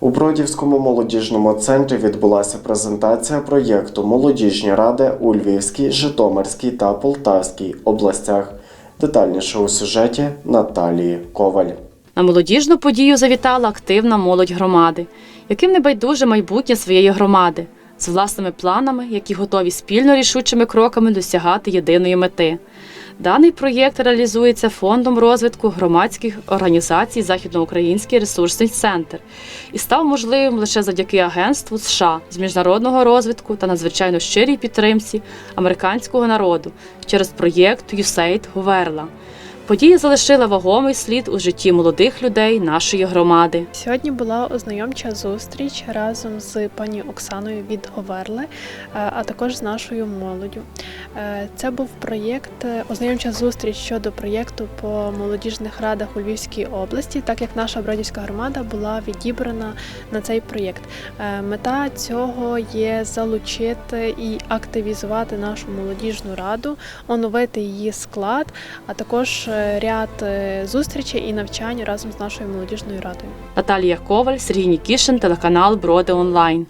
У Бродівському молодіжному центрі відбулася презентація проєкту Молодіжні ради у Львівській, Житомирській та Полтавській областях. Детальніше у сюжеті Наталії Коваль. На молодіжну подію завітала активна молодь громади, яким не байдуже майбутнє своєї громади, з власними планами, які готові спільно рішучими кроками досягати єдиної мети. Даний проєкт реалізується фондом розвитку громадських організацій Західноукраїнський ресурсний центр і став можливим лише завдяки агентству США з міжнародного розвитку та надзвичайно щирій підтримці американського народу через проєкт USAID Говерла. Подія залишила вагомий слід у житті молодих людей нашої громади. Сьогодні була ознайомча зустріч разом з пані Оксаною від Говерли, е, а також з нашою молоддю. Е, Це був проєкт, е, ознайомча зустріч щодо проєкту по молодіжних радах у Львівській області, так як наша бродівська громада була відібрана на цей проєкт. Мета цього є залучити і активізувати нашу молодіжну раду, оновити її склад, а також ряд е, зустрічей і навчань разом з нашою молодіжною радою. Наталія Коваль, Сергій Нікішин, телеканал Броди Онлайн.